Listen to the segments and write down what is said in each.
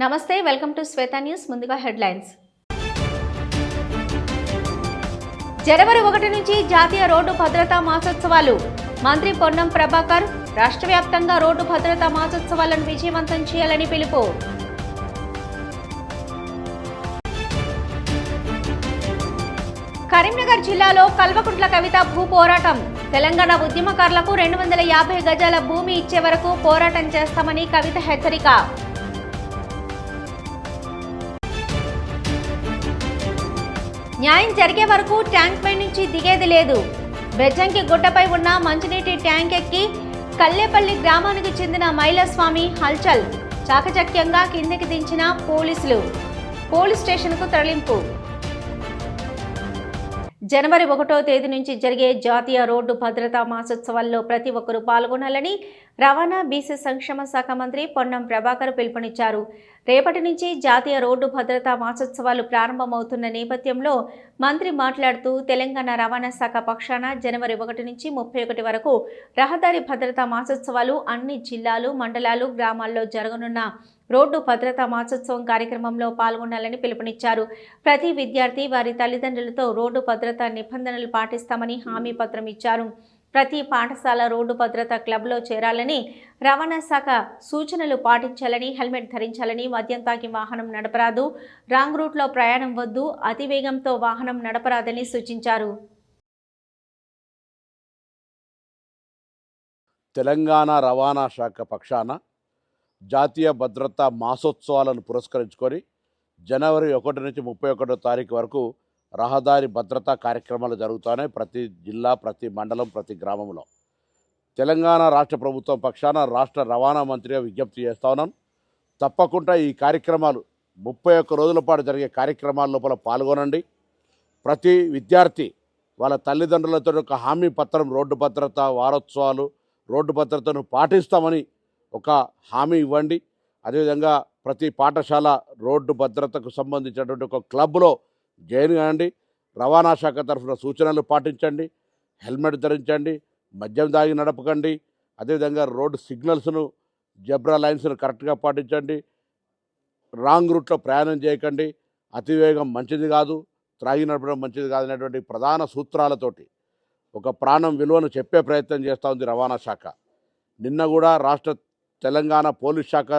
నమస్తే welcome to Shweta news ముందుగా headlines. జనవరి ఒకటి నుంచి జాతీయ రోడ్డు భద్రతా మాసోత్సవాలు. మంత్రి పొన్నం ప్రభాకర్ రాష్ట్ర వ్యాప్తంగా రోడ్డు భద్రతా మాసోత్సవాలను విజయవంతం చేయాలని పిలుపు. కరీంనగర్ జిల్లాలో కల్వకుంట్ల కవిత భూ పోరాటం. తెలంగాణ ఉద్యమకారులకు రెండు వందల యాభై గజాల భూమి ఇచ్చే వరకు పోరాటం చేస్తామని కవిత హెచ్చరిక. న్యాయం జరిగే వరకు ట్యాంక్ పై నుంచి దిగేది లేదు. బెజ్జంకి గుట్టపై ఉన్న మంచినీటి ట్యాంక్ ఎక్కి కల్లేపల్లి గ్రామానికి చెందిన మైలస్వామి హల్చల్ చాకచక్యంగా కిందికి దించిన పోలీసులు. పోలీస్ స్టేషన్కు తరలింపు. జనవరి ఒకటో తేదీ నుంచి జరిగే జాతీయ రోడ్డు భద్రతా మాసోత్సవాల్లో ప్రతి ఒక్కరూ పాల్గొనాలని రవాణా బీసీ సంక్షేమ శాఖ మంత్రి పొన్నం ప్రభాకర్ పిలుపునిచ్చారు. రేపటి నుంచి జాతీయ రోడ్డు భద్రతా మాసోత్సవాలు ప్రారంభమవుతున్న నేపథ్యంలో మంత్రి మాట్లాడుతూ తెలంగాణ రవాణా శాఖ పక్షాన జనవరి ఒకటి నుంచి ముప్పై ఒకటి వరకు రహదారి భద్రతా మాసోత్సవాలు అన్ని జిల్లాలు మండలాలు గ్రామాల్లో జరగనున్న రోడ్డు భద్రతా మాసోత్సవం కార్యక్రమంలో పాల్గొనాలని పిలుపునిచ్చారు. ప్రతి విద్యార్థి వారి తల్లిదండ్రులతో రోడ్డు భద్రతా నిబంధనలు పాటిస్తామని హామీ పత్రం ఇచ్చారు. ప్రతి పాఠశాల రోడ్డు భద్రతా క్లబ్లో చేరాలని రవాణా శాఖ సూచనలు పాటించాలని హెల్మెట్ ధరించాలని మద్యం తాగి వాహనం నడపరాదు రాంగ్ రూట్లో ప్రయాణం వద్దు అతివేగంతో వాహనం నడపరాదని సూచించారు. తెలంగాణ రవాణా శాఖ పక్షాన జాతీయ భద్రతా మాసోత్సవాలను పురస్కరించుకొని జనవరి ఒకటి నుంచి ముప్పై ఒకటో తారీఖు వరకు రహదారి భద్రతా కార్యక్రమాలు జరుగుతున్నాయి ప్రతి జిల్లా ప్రతి మండలం ప్రతి గ్రామంలో. తెలంగాణ రాష్ట్ర ప్రభుత్వం పక్షాన రాష్ట్ర రవాణా మంత్రిగా విజ్ఞప్తి చేస్తా ఉన్నాను తప్పకుండా ఈ కార్యక్రమాలు ముప్పై ఒక్క రోజుల పాటు జరిగే కార్యక్రమాల లోపల పాల్గొనండి. ప్రతి విద్యార్థి వాళ్ళ తల్లిదండ్రులతో ఒక హామీ పత్రం రోడ్డు భద్రత వారోత్సవాలు రోడ్డు భద్రతను పాటిస్తామని ఒక హామీ ఇవ్వండి. అదేవిధంగా ప్రతి పాఠశాల రోడ్డు భద్రతకు సంబంధించినటువంటి ఒక క్లబ్లో జాయిన్ కాండి. రవాణా శాఖ తరఫున సూచనలు పాటించండి. హెల్మెట్ ధరించండి. మద్యం దాగి నడపకండి. అదేవిధంగా రోడ్డు సిగ్నల్స్ను జబ్రా లైన్స్ను కరెక్ట్గా పాటించండి. రాంగ్ రూట్లో ప్రయాణం చేయకండి. అతివేగం మంచిది కాదు. త్రాగి నడపడం మంచిది కాదు అనేటువంటి ప్రధాన సూత్రాలతోటి ఒక ప్రాణం విలువను చెప్పే ప్రయత్నం చేస్తూ ఉంది రవాణా శాఖ. నిన్న కూడా రాష్ట్ర తెలంగాణ పోలీస్ శాఖ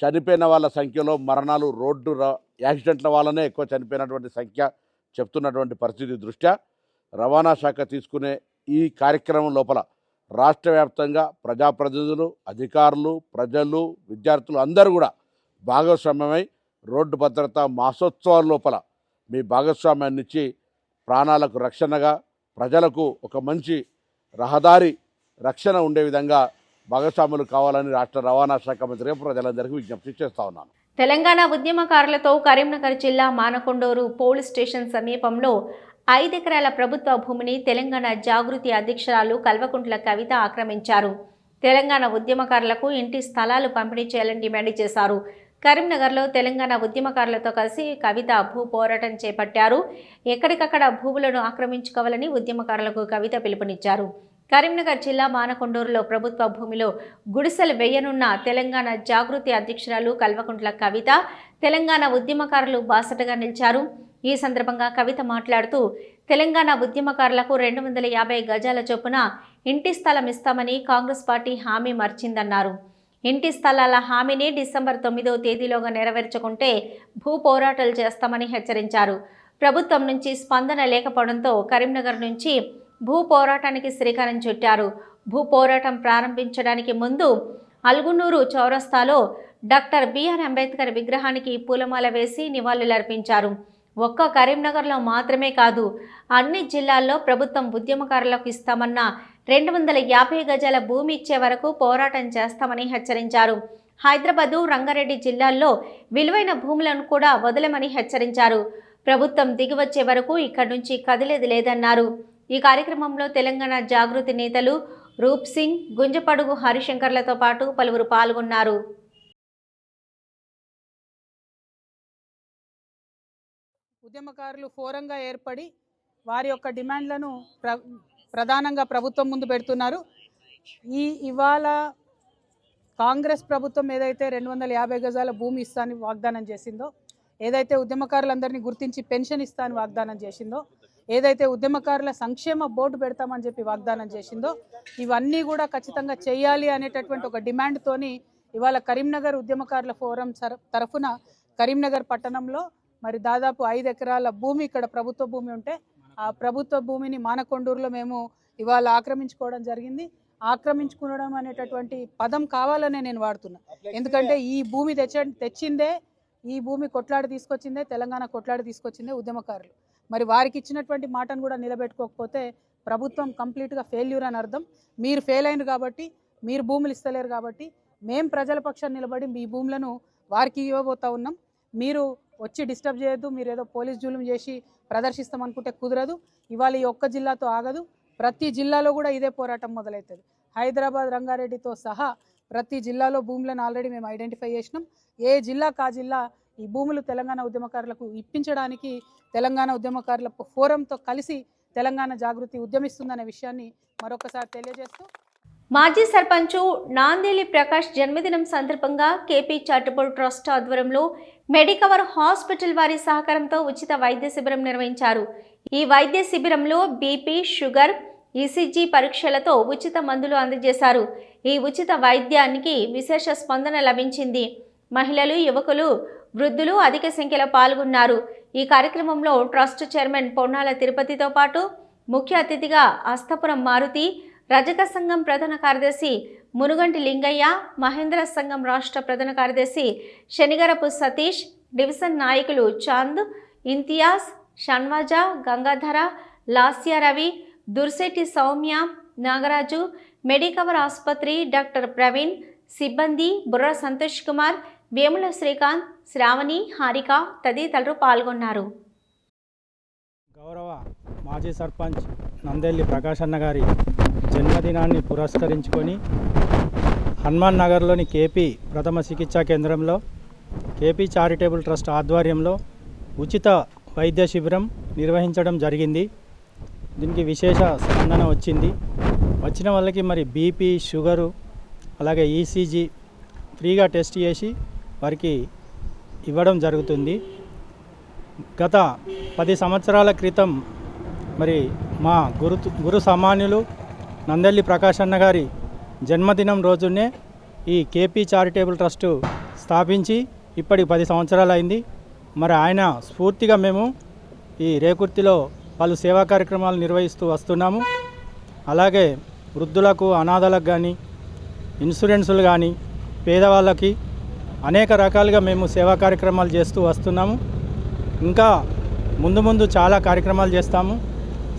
చనిపోయిన వాళ్ళ సంఖ్యలో మరణాలు రోడ్డు ర- యాక్సిడెంట్ల వల్లనే ఎక్కువ చనిపోయినటువంటి సంఖ్య చెప్తున్నటువంటి పరిస్థితి దృష్ట్యా రవాణా శాఖ తీసుకునే ఈ కార్యక్రమం లోపల రాష్ట్ర వ్యాప్తంగా ప్రజాప్రతినిధులు అధికారులు ప్రజలు విద్యార్థులు అందరూ కూడా భాగస్వామ్యమై రోడ్డు భద్రత మాసోత్సవాల లోపల మీ భాగస్వామ్యాన్ని ఇచ్చి ప్రాణాలకు రక్షణగా ప్రజలకు ఒక మంచి రహదారి రక్షణ ఉండే విధంగా భాగస్వాములు కావాలని రాష్ట్ర రవాణా శాఖ మంత్రిగా ప్రజలందరికీ విజ్ఞప్తి చేస్తా ఉన్నాను. తెలంగాణ ఉద్యమకారులతో కరీంనగర్ జిల్లా మానకొండూరు పోలీస్ స్టేషన్ సమీపంలో ఐదెకరాల ప్రభుత్వ భూమిని తెలంగాణ జాగృతి అధ్యక్షురాలు కల్వకుంట్ల కవిత ఆక్రమించారు. తెలంగాణ ఉద్యమకారులకు ఇంటి స్థలాలు పంపిణీ చేయాలని డిమాండ్ చేశారు. కరీంనగర్లో తెలంగాణ ఉద్యమకారులతో కలిసి కవిత భూ పోరాటం చేపట్టారు. ఎక్కడికక్కడ భూములను ఆక్రమించుకోవాలని ఉద్యమకారులకు కవిత పిలుపునిచ్చారు. కరీంనగర్ జిల్లా మానకొండూరులో ప్రభుత్వ భూమిలో గుడిసెలు వేయనున్న తెలంగాణ జాగృతి అధ్యక్షురాలు కల్వకుంట్ల కవిత తెలంగాణ ఉద్యమకారులు బాసటగా నిలిచారు. ఈ సందర్భంగా కవిత మాట్లాడుతూ తెలంగాణ ఉద్యమకారులకు రెండు వందల యాభై గజాల చొప్పున ఇంటి స్థలం ఇస్తామని కాంగ్రెస్ పార్టీ హామీ మర్చిందన్నారు. ఇంటి స్థలాల హామీని డిసెంబర్ తొమ్మిదో తేదీలోగా నెరవేర్చకుంటే భూ పోరాటాలు చేస్తామని హెచ్చరించారు. ప్రభుత్వం నుంచి స్పందన లేకపోవడంతో కరీంనగర్ నుంచి భూ పోరాటానికి శ్రీకారం చుట్టారు. భూ పోరాటం ప్రారంభించడానికి ముందు అల్గునూరు చౌరస్తాలో డాక్టర్ బిఆర్ అంబేద్కర్ విగ్రహానికి పూలమాల వేసి నివాళులర్పించారు. ఒక్క కరీంనగర్లో మాత్రమే కాదు అన్ని జిల్లాల్లో ప్రభుత్వం ఉద్యమకారులకు ఇస్తామన్న రెండు వందల యాభై గజాల భూమి ఇచ్చే వరకు పోరాటం చేస్తామని హెచ్చరించారు. హైదరాబాదు రంగారెడ్డి జిల్లాల్లో విలువైన భూములను కూడా వదలమని హెచ్చరించారు. ప్రభుత్వం దిగివచ్చే వరకు ఇక్కడి నుంచి కదిలేది లేదన్నారు. ఈ కార్యక్రమంలో తెలంగాణ జాగృతి నేతలు రూప్ సింగ్ గుంజపడుగు హరిశంకర్లతో పాటు పలువురు పాల్గొన్నారు. ఉద్యమకారులు ఫోరంగా ఏర్పడి వారి యొక్క డిమాండ్లను ప్ర ప్రధానంగా ప్రభుత్వం ముందు పెడుతున్నారు. ఈ ఇవాళ కాంగ్రెస్ ప్రభుత్వం ఏదైతే రెండు వందల యాభై గజాల భూమి ఇస్తానని వాగ్దానం చేసిందో ఏదైతే ఉద్యమకారులందరినీ గుర్తించి పెన్షన్ ఇస్తానని వాగ్దానం చేసిందో ఏదైతే ఉద్యమకారుల సంక్షేమ బోర్డు పెడతామని చెప్పి వాగ్దానం చేసిందో ఇవన్నీ కూడా ఖచ్చితంగా చేయాలి అనేటటువంటి ఒక డిమాండ్తోని ఇవాళ కరీంనగర్ ఉద్యమకారుల ఫోరం తరఫున కరీంనగర్ పట్టణంలో మరి దాదాపు ఐదు ఎకరాల భూమి ఇక్కడ ప్రభుత్వ భూమి ఉంటే ఆ ప్రభుత్వ భూమిని మానకొండూరులో మేము ఇవాళ ఆక్రమించుకోవడం జరిగింది. ఆక్రమించుకోవడం అనేటటువంటి పదం కావాలనే నేను వాడుతున్నా. ఎందుకంటే ఈ భూమి తెచ్చ తెచ్చిందే ఈ భూమి కొట్లాడి తీసుకొచ్చిందే తెలంగాణ కొట్లాడి తీసుకొచ్చిందే ఉద్యమకారులు. మరి వారికి ఇచ్చినటువంటి మాటను కూడా నిలబెట్టుకోకపోతే ప్రభుత్వం కంప్లీట్గా ఫెయిల్యూర్ అని అర్థం. మీరు ఫెయిల్ అయింది కాబట్టి మీరు భూములు ఇస్తలేరు కాబట్టి మేం ప్రజల పక్షాన్ని నిలబడి మీ భూములను వారికి ఇవ్వబోతా ఉన్నాం. మీరు వచ్చి డిస్టర్బ్ చేయొద్దు మీరు ఏదో పోలీస్ జూలుం చేసి ప్రదర్శిస్తాం అనుకుంటే కుదరదు. ఇవాళ ఈ ఒక్క జిల్లాతో ఆగదు. ప్రతి జిల్లాలో కూడా ఇదే పోరాటం మొదలవుతుంది హైదరాబాద్ రంగారెడ్డితో సహా ప్రతి జిల్లాలో భూములను ఆల్రెడీ మేము ఐడెంటిఫై చేసినాం. ఏ జిల్లా కా జిల్లా ఈ భూములు తెలంగాణ ఉద్యమకారులకు ఇప్పించడానికి తెలంగాణ ఉద్యమకారుల ఫోరంతో కలిసి తెలంగాణ జాగృతి ఉద్యమిస్తుందనే విషయాన్ని మరొకసారి తెలియజేస్తూ మాజీ సర్పంచు నాందేలి ప్రకాష్ జన్మదినం సందర్భంగా కేపీ చారిటబుల్ ట్రస్ట్ ఆధ్వర్యంలో మెడికవర్ హాస్పిటల్ వారి సహకారంతో ఉచిత వైద్య శిబిరం నిర్వహించారు. ఈ వైద్య శిబిరంలో బీపీ షుగర్ ఈసీజీ పరీక్షలతో ఉచిత మందులు అందజేశారు. ఈ ఉచిత వైద్యానికి విశేష స్పందన లభించింది. మహిళలు యువకులు వృద్ధులు అధిక సంఖ్యలో పాల్గొన్నారు. ఈ కార్యక్రమంలో ట్రస్ట్ చైర్మన్ పొన్నాల తిరుపతితో పాటు ముఖ్య అతిథిగా అస్తపురం మారుతి రజక సంఘం ప్రధాన కార్యదర్శి మునుగంటి లింగయ్య మహేంద్ర సంఘం రాష్ట్ర ప్రధాన కార్యదర్శి శనిగరపు సతీష్ డివిజన్ నాయకులు చాంద్ ఇంతియాజ్ షణ్వాజ గంగాధర లాస్య రవి దుర్శెట్టి సౌమ్య నాగరాజు మెడికవర్ ఆసుపత్రి డాక్టర్ ప్రవీణ్ సిబ్బంది బుర్ర సంతోష్ కుమార్ వేముల శ్రీకాంత్ శ్రావణి హారిక తదితరులు పాల్గొన్నారు. గౌరవ మాజీ సర్పంచ్ నందెల్లి ప్రకాశన్న గారి జన్మదినాన్ని పురస్కరించుకొని హనుమాన్ నగర్లోని కేపీ ప్రథమ చికిత్సా కేంద్రంలో కేపీ చారిటబుల్ ట్రస్ట్ ఆధ్వర్యంలో ఉచిత వైద్య శిబిరం నిర్వహించడం జరిగింది. దీనికి విశేష స్పందన వచ్చింది. వచ్చిన వాళ్ళకి మరి బీపీ షుగరు అలాగే ఈసీజీ ఫ్రీగా టెస్ట్ చేసి వారికి ఇవ్వడం జరుగుతుంది. గత పది సంవత్సరాల క్రితం మరి మా గురు గురు సామాన్యులు నందల్లి ప్రకాశన్న గారి జన్మదినం రోజునే ఈ కేపీ చారిటేబుల్ ట్రస్టు స్థాపించి ఇప్పటికి పది సంవత్సరాలు అయింది. మరి ఆయన స్ఫూర్తిగా మేము ఈ రేకుర్తిలో పలు సేవా కార్యక్రమాలు నిర్వహిస్తూ వస్తున్నాము. అలాగే వృద్ధులకు అనాథలకు కానీ ఇన్సూరెన్సులు కానీ పేదవాళ్ళకి అనేక రకాలుగా మేము సేవా కార్యక్రమాలు చేస్తూ వస్తున్నాము. ఇంకా ముందు ముందు చాలా కార్యక్రమాలు చేస్తాము.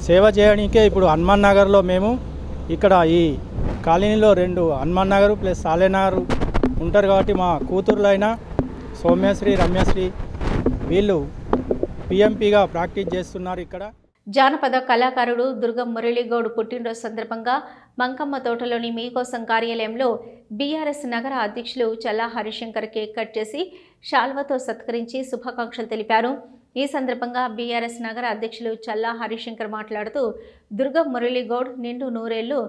సేవ చేయడానికే ఇప్పుడు హనుమాన్ నగర్లో మేము ఇక్కడ ఈ కాలనీలో రెండు హనుమాన్ నగర్ ప్లస్ సాలేనగర్ ఉంటారు కాబట్టి మా కూతుర్లైన సౌమ్యశ్రీ రమ్యశ్రీ వీళ్ళు పిఎంపీగా ప్రాక్టీస్ చేస్తున్నారు ఇక్కడ. జానపద కళాకారుడు దుర్గం మురళీగౌడ్ పుట్టినరోజు సందర్భంగా మంకమ్మ తోటలోని మీకోసం కార్యాలయంలో బీఆర్ఎస్ నగర అధ్యక్షులు చల్లా హరిశంకర్ కేక్ కట్ చేసి శాల్వతో సత్కరించి శుభాకాంక్షలు తెలిపారు. ఈ సందర్భంగా బీఆర్ఎస్ నగర అధ్యక్షులు చల్లా హరిశంకర్ మాట్లాడుతూ దుర్గం మురళీగౌడ్ నిండు నూరేళ్ళు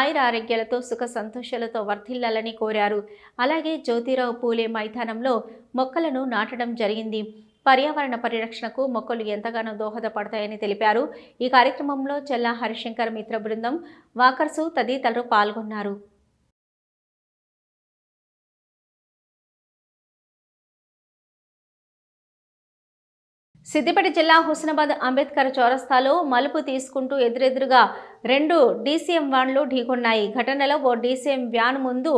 ఆయుర ఆరోగ్యాలతో సుఖ సంతోషాలతో వర్ధిల్లాలని కోరారు. అలాగే జ్యోతిరావు పూలే మైదానంలో మొక్కలను నాటడం జరిగింది. పర్యావరణ పరిరక్షణకు మొక్కలు ఎంతగానో దోహదపడతాయని తెలిపారు. ఈ కార్యక్రమంలో చెల్లా హరిశంకర్ మిత్ర బృందం వాకర్సు తదితరులు పాల్గొన్నారు. సిద్దిపేట జిల్లా హుస్నాబాద్ అంబేద్కర్ చౌరస్తాలో మలుపు తీసుకుంటూ ఎదురెదురుగా రెండు డీసీఎం వ్యాన్లు ఢీకొన్నాయి. ఘటనలో ఓ డీసీఎం వ్యాన్ ముందు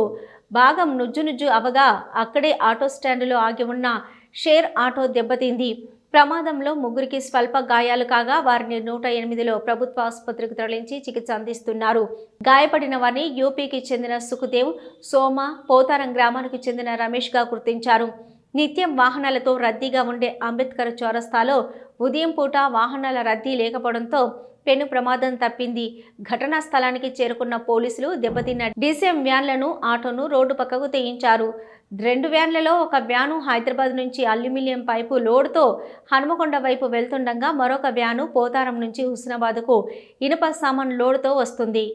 భాగం నుజ్జు నుజ్జు అవగా అక్కడే ఆటో స్టాండ్లో ఆగి ఉన్న షేర్ ఆటో దెబ్బతింది. ప్రమాదంలో ముగ్గురికి స్వల్ప గాయాలు కాగా వారిని నూట ఎనిమిదిలో ప్రభుత్వ ఆసుపత్రికి తరలించి చికిత్స అందిస్తున్నారు. గాయపడిన వారిని యూపీకి చెందిన సుఖదేవ్ సోమ పోతారం గ్రామానికి చెందిన రమేష్గా గుర్తించారు. నిత్యం వాహనాలతో రద్దీగా ఉండే అంబేద్కర్ చౌరస్తాలో ఉదయం పూట వాహనాల రద్దీ లేకపోవడంతో పెను ప్రమాదం తప్పింది. ఘటనా స్థలానికి చేరుకున్న పోలీసులు దెబ్బతిన్న డీసీఎం వ్యాన్లను ఆటోను రోడ్డు పక్కకు తెయించారు. రెండు వ్యాన్లలో ఒక వ్యాను హైదరాబాద్ నుంచి అల్యూమినియం పైపు లోడ్తో హనుమకొండ వైపు వెళ్తుండగా మరొక వ్యాను పోతారం నుంచి హుస్నాబాద్కు ఇనుప సామాన్ లోడ్తో వస్తుంది.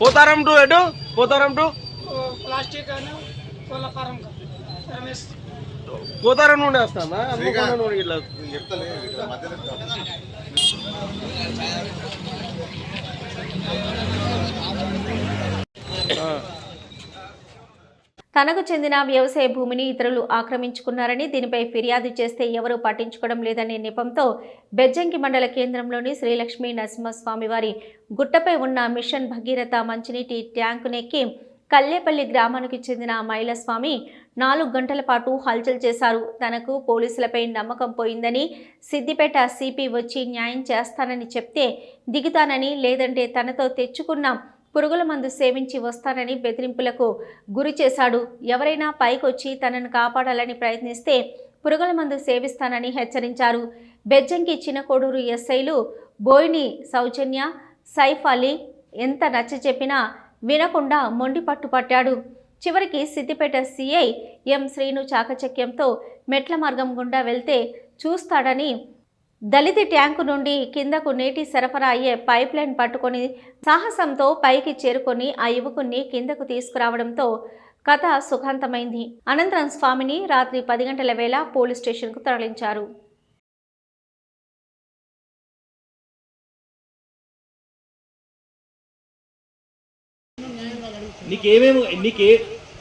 పోతారం టు ఎటు? పోతారం టు? ప్లాస్టిక్ అని కోళ్ళ ఫారం రమేష్ పోతారం నుండి ఇట్లా తనకు చెందిన వ్యవసాయ భూమిని ఇతరులు ఆక్రమించుకున్నారని దీనిపై ఫిర్యాదు చేస్తే ఎవరూ పట్టించుకోవడం లేదనే నెపంతో బెజ్జంకి మండల కేంద్రంలోని శ్రీలక్ష్మీ నరసింహస్వామి వారి గుట్టపై ఉన్న మిషన్ భగీరథ మంచినీటి ట్యాంకునెక్కి కల్లేపల్లి గ్రామానికి చెందిన మైలస్వామి నాలుగు గంటల పాటు హల్చల్ చేశారు. తనకు పోలీసులపై నమ్మకం పోయిందని సిద్దిపేట సిపి వచ్చి న్యాయం చేస్తానని చెప్తే దిగుతానని లేదంటే తనతో తెచ్చుకున్న పురుగుల మందు సేవించి వస్తానని బెదిరింపులకు గురి చేశాడు. ఎవరైనా పైకొచ్చి తనను కాపాడాలని ప్రయత్నిస్తే పురుగుల మందు సేవిస్తానని హెచ్చరించారు. బెజ్జంకి చిన్నకోడూరు ఎస్ఐలు బోయిని సౌజన్య సైఫ్ అలీ ఎంత నచ్చ చెప్పినా వినకుండా మొండి పట్టుపట్టాడు చివరికి సిద్దిపేట సిఐ ఎం శ్రీను చాకచక్యంతో మెట్ల మార్గం గుండా వెళ్తే చూస్తాడని దళిత ట్యాంకు నుండి కిందకు నీటి సరఫరా అయ్యే పైప్ లైన్ పట్టుకొని సాహసంతో పైకి చేరుకొని ఆ యువకుణ్ణి కిందకు తీసుకురావడంతో కథ సుఖాంతమైంది. అనంతరం స్వామిని రాత్రి పది గంటల వేళ పోలీస్ స్టేషన్కు తరలించారు. నీకేమేమి నీకే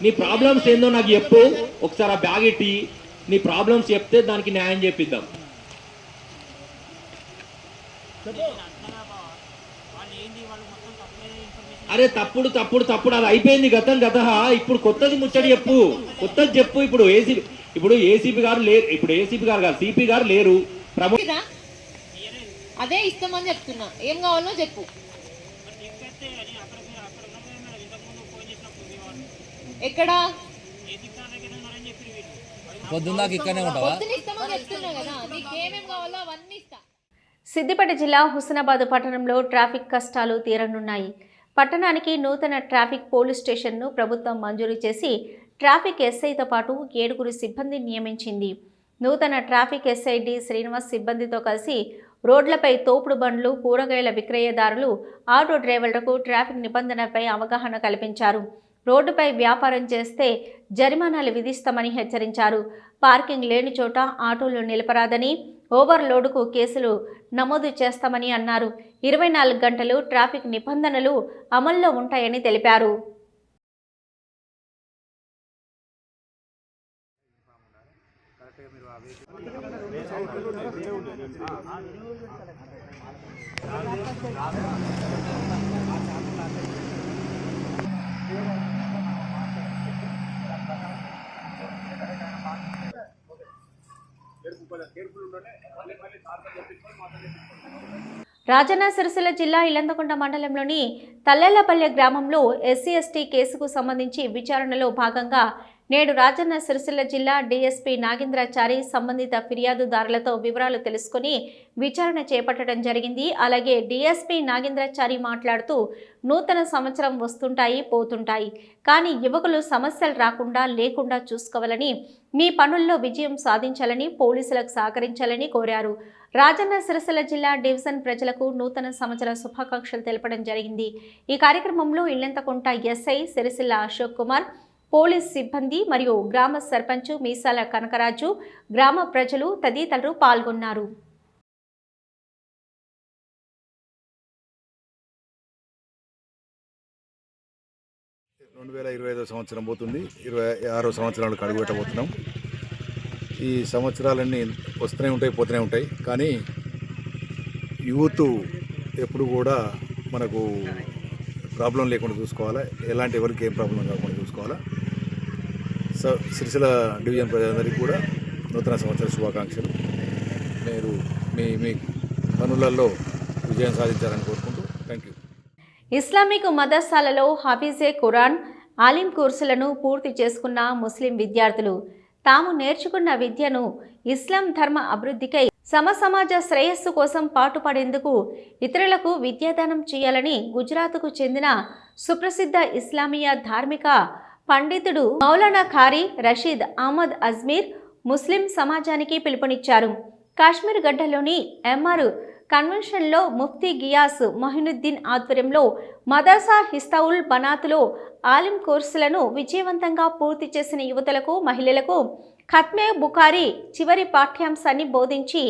నీ ప్రాబ్లమ్స్ ఏందో నాకు చెప్పు. ఒకసారి ఆ బ్యాగ్ ఇట్టి నీ ప్రాబ్లమ్స్ చెప్తే దానికి న్యాయం చేపిద్దాం. అరే తప్పుడు తప్పుడు తప్పుడు. అది అయిపోయింది గతం గత ఇప్పుడు కొత్తది ముచ్చడి చెప్పు. కొత్తది చెప్పు ఇప్పుడు. ఏసీ ఇప్పుడు ఏసీపీ గారు లేరు ఇప్పుడు ఏసీపీ గారు కాదు సిపి గారు లేరు. ప్రమో అదే ఇస్తామని చెప్తున్నా. ఏం కావాలో చెప్పు. ఎక్కడ? పొద్దున్నాక ఇక్కడనే ఉంటావా? సిద్దిపేట జిల్లా హుస్నాబాద్ పట్టణంలో ట్రాఫిక్ కష్టాలు తీరనున్నాయి. పట్టణానికి నూతన ట్రాఫిక్ పోలీస్ స్టేషన్ను ప్రభుత్వం మంజూరు చేసి ట్రాఫిక్ ఎస్ఐతో పాటు ఏడుగురు సిబ్బంది నియమించింది. నూతన ట్రాఫిక్ ఎస్ఐ డి శ్రీనివాస్ సిబ్బందితో కలిసి రోడ్లపై తోపుడు బండ్లు కూరగాయల విక్రయదారులు ఆటో డ్రైవర్లకు ట్రాఫిక్ నిబంధనలపై అవగాహన కల్పించారు. రోడ్డుపై వ్యాపారం చేస్తే జరిమానాలు విధిస్తామని హెచ్చరించారు. పార్కింగ్ లేని చోట ఆటోలు నిలపరాదని ఓవర్లోడ్కు కేసులు నమోదు చేస్తామని అన్నారు. ఇరవై నాలుగు గంటలు ట్రాఫిక్ నిబంధనలు అమల్లో ఉంటాయని తెలిపారు. రాజన్న సిరిసిల్ల జిల్లా ఇల్లందకొండ మండలంలోని తల్లెలపల్లె గ్రామంలో ఎస్సీ ఎస్టీ కేసుకు సంబంధించి విచారణలో భాగంగా నేడు రాజన్న సిరిసిల్ల జిల్లా డీఎస్పీ నాగేంద్రాచారి సంబంధిత ఫిర్యాదుదారులతో వివరాలు తెలుసుకుని విచారణ చేపట్టడం జరిగింది. అలాగే డీఎస్పీ నాగేంద్రాచారి మాట్లాడుతూ నూతన సంవత్సరం వస్తుంటాయి పోతుంటాయి. కానీ యువకులు సమస్యలు రాకుండా లేకుండా చూసుకోవాలని మీ పనుల్లో విజయం సాధించాలని పోలీసులకు సహకరించాలని కోరారు. రాజన్న సిరిసిల్ల జిల్లా డివిజన్ ప్రజలకు నూతన సంవత్సర శుభాకాంక్షలు తెలపడం జరిగింది. ఈ కార్యక్రమంలో ఇల్లంతకుంట ఎస్ఐ సిరిసిల్ల అశోక్ కుమార్ పోలీస్ సిబ్బంది మరియు గ్రామ సర్పంచ్ మీసాల కనకరాజు గ్రామ ప్రజలు తదితరులు పాల్గొన్నారు. రెండు వేల ఇరవై ఐదో సంవత్సరం పోతుంది. ఇరవై ఆరో సంవత్సరాలకు అడుగుపెట్టబోతున్నాం ఈ సంవత్సరాలన్నీ వస్తూనే ఉంటాయి పోతూనే ఉంటాయి. కానీ యూత్ ఎప్పుడు కూడా మనకు ప్రాబ్లం లేకుండా చూసుకోవాలా? ఎలాంటి ఎవరికి ఏం ప్రాబ్లం కాకుండా చూసుకోవాలా? సో సిరిసిల్ల డివిజన్ ప్రజలందరికీ కూడా నూతన సంవత్సర శుభాకాంక్షలు. మీరు మీ మీ పనులలో విజయం సాధించాలని కోరుకుంటూ థ్యాంక్ యూ. ఇస్లామిక్ మదర్సాలలో హఫీజే ఖురాన్ ఆలిం కోర్సులను పూర్తి చేసుకున్న ముస్లిం విద్యార్థులు తాము నేర్చుకున్న విద్యను ఇస్లాం ధర్మ అభివృద్ధికై సమసమాజ శ్రేయస్సు కోసం పాటుపడేందుకు ఇతరులకు విద్యాదానం చేయాలని గుజరాత్కు చెందిన సుప్రసిద్ధ ఇస్లామియా ధార్మిక పండితుడు మౌలానా ఖారీ రషీద్ అహ్మద్ అజ్మీర్ ముస్లిం సమాజానికి పిలుపునిచ్చారు. కాశ్మీర్ గడ్డలోని ఎంఆర్ కన్వెన్షన్లో ముఫ్తీ గియాస్ మొహినుద్దీన్ ఆధ్వర్యంలో మదర్సా హిస్తౌల్ బనాత్లో ఆలిం కోర్సులను విజయవంతంగా పూర్తి చేసిన యువతలకు మహిళలకు ఖత్మే బుఖారీ చివరి పాఠ్యాంశాన్ని బోధించి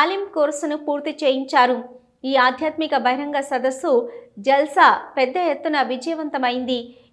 ఆలిం కోర్సును పూర్తి చేయించారు. ఈ ఆధ్యాత్మిక బహిరంగ సదస్సు జల్సా పెద్ద ఎత్తున విజయవంతమైంది.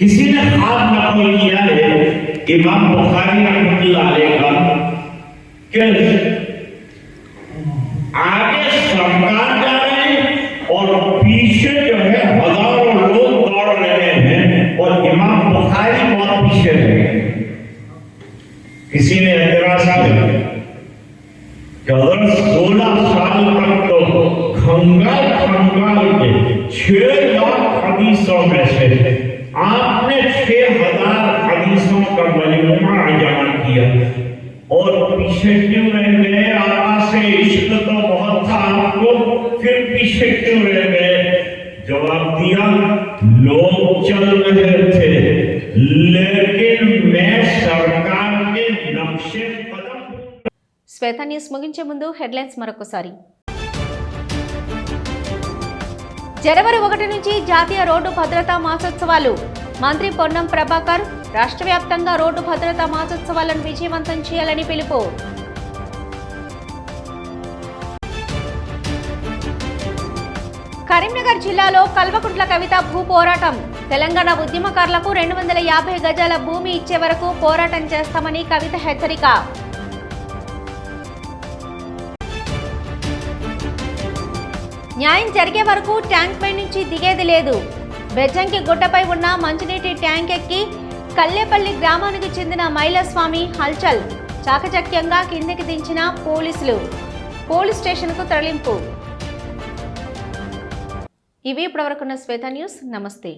किसी ने ख्वाब नकल किया है इमाम बुखारी रहमतुल्लाह का आगे सरकार जा रहे हैं और पीछे जो है हज़ारों लोग दौड़ रहे हैं और इमाम बुखारी बहुत पीछे रहे किसी ने ऐतराज किया अगर सोलह साल तक तो खंगाल खंगाल के छह लाख हदीसों में से आपने छह हजार हदीसों का मजमुआ जमा किया और पीछे क्यों रह गए आका से इश्क तो बहुत था आपको फिर पीछे क्यों रह गए जवाब दिया लोग चल रहे थे लेकिन मैं सरकार के नक्शे कदम శ్వేత న్యూస్ ముగించే ముందు హెడ్లైన్స్ మరొకసారి జనవరి ఒకటి నుంచి జాతీయ రోడ్డు భద్రతా మాసోత్సవాలు. మంత్రి పొన్నం ప్రభాకర్ రాష్ట్ర వ్యాప్తంగా రోడ్డు భద్రతా మాసోత్సవాలను విజయవంతం చేయాలని పిలుపు. కరీంనగర్ జిల్లాలో కల్వకుంట్ల కవిత భూ పోరాటం. తెలంగాణ ఉద్యమకారులకు రెండు వందల యాభై గజాల భూమి ఇచ్చే వరకు పోరాటం చేస్తామని కవిత హెచ్చరిక. న్యాయం జరిగే వరకు ట్యాంక్ పై నుంచి దిగేది లేదు. బెజ్జంకి గుట్టపై ఉన్న మంచినీటి ట్యాంక్ ఎక్కి కల్లేపల్లి గ్రామానికి చెందిన మైలస్వామి హల్చల్ చాకచక్యంగా కిందికి దించిన పోలీసులు. పోలీస్ స్టేషన్కు తరలింపు. ఇవి ఇప్పటివరకున్న శ్వేత న్యూస్. నమస్తే.